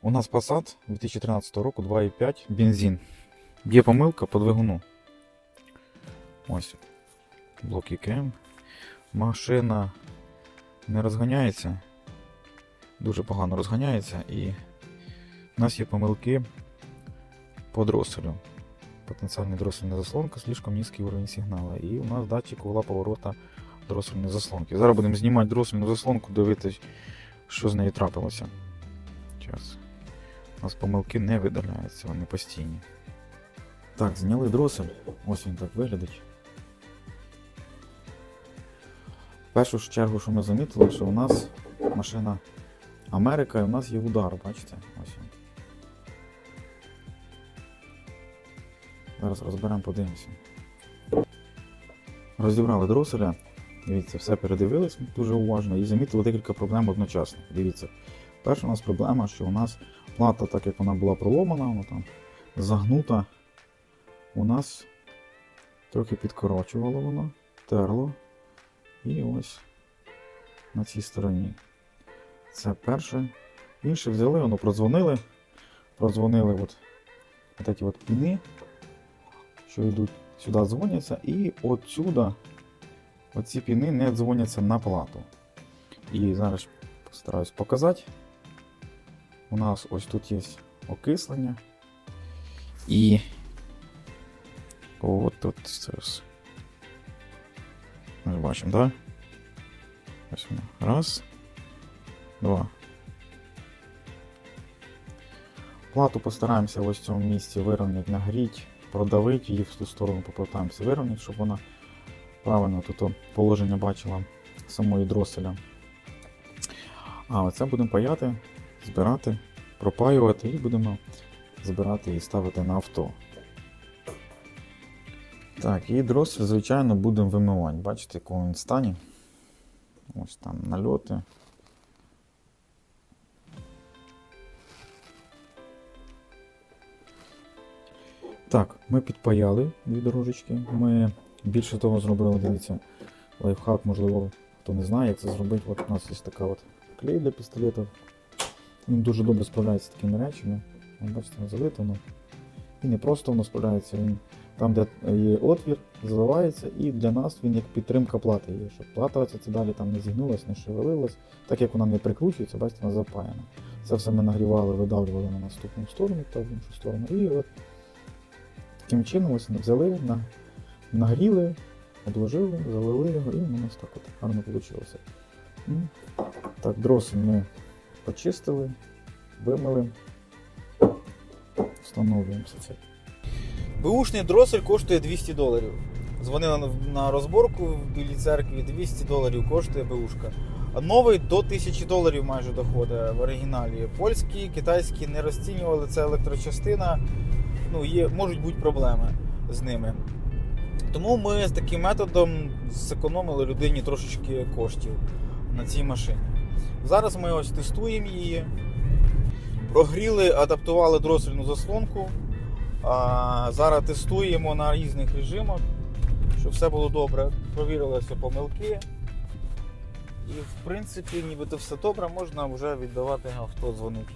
У нас Passat 2013 року 2,5 бензин. Є помилка по двигуну. Ось. Блок ЄКМ. Машина не розганяється. Дуже погано розганяється і у нас є помилки по дроселю. Потенциальный дроссельная заслонка, слишком низкий уровень сигнала. І у нас датчик угла поворота дроссельної заслонки. Зараз будемо знімати дроссельну заслонку, дивитись, що з нею трапилося. Час. У нас помилки не видаляються, вони постійні. Так, зняли дросель. Ось він так виглядить. Першу чергу, що ми замітили, що у нас машина Америка і у нас є удар, бачите? Ось він. Зараз розберемо, подивимося. Розібрали дроселя. Дивіться, все передивились дуже уважно і замітили декілька проблем одночасно. Дивіться. Перша у нас проблема, що у нас плата, так як вона була проломана, вона там загнута, у нас трохи підкорочувало воно, терло. І ось на цій стороні. Це перше. Інше взяли, воно продзвонили. Продзвонили от, от ці от піни, що йдуть сюди дзвоняться, і отсюда оці піни не дзвоняться на плату. І зараз постараюсь показати. У нас ось тут є окислення. І от тут зараз. Ми бачимо, так? Да? Ось воно. Раз. Два. Плату постараємося ось в цьому місці вирівняти, нагріти, продавити її в ту сторону, попитаємося вирівняти, щоб вона правильно тут положення бачила самої дроселя. А оце будемо паяти, збирати, пропаювати і будемо збирати і ставити на авто. Так, і дросель, звичайно, будемо вимивати. Бачите, в він стані. Ось там нальоти. Так, ми підпаяли дві дорожечки. Ми більше того зробили, дивіться, лайфхак, можливо, хто не знає, як це зробити. От у нас є така от клей для пістолетів. Він дуже добре справляється з такими речами. Бачите, залито воно. І не просто воно справляється, він там, де є отвір, заливається, і для нас він як підтримка плати є, щоб плата це далі там не зігнулась, не шевелилась, так як вона не прикручується, бачите, вона запаяна. Це все ми нагрівали, видавлювали на наступну сторону та в іншу сторону. І от таким чином ось взяли, на, нагріли, обложили, залили його, і у нас так от гарно вийшло. Так, дросель ми почистили, вимили, встановлюємо все це. Бушний дросель коштує 200 доларів. Дзвонили на- на розборку в Білій церкві, 200 доларів коштує бушка. А новий до 1000 доларів майже доходить в оригіналі. Польські, китайські не розцінювали, це електрочастина. Ну, є, можуть бути проблеми з ними. Тому ми з таким методом зекономили людині трошечки коштів на цій машині. Зараз ми ось тестуємо її. Прогріли, адаптували дросельну заслонку. А, зараз тестуємо на різних режимах, щоб все було добре. Провірилися помилки. І в принципі, нібито все добре, можна вже віддавати авто, дзвонити.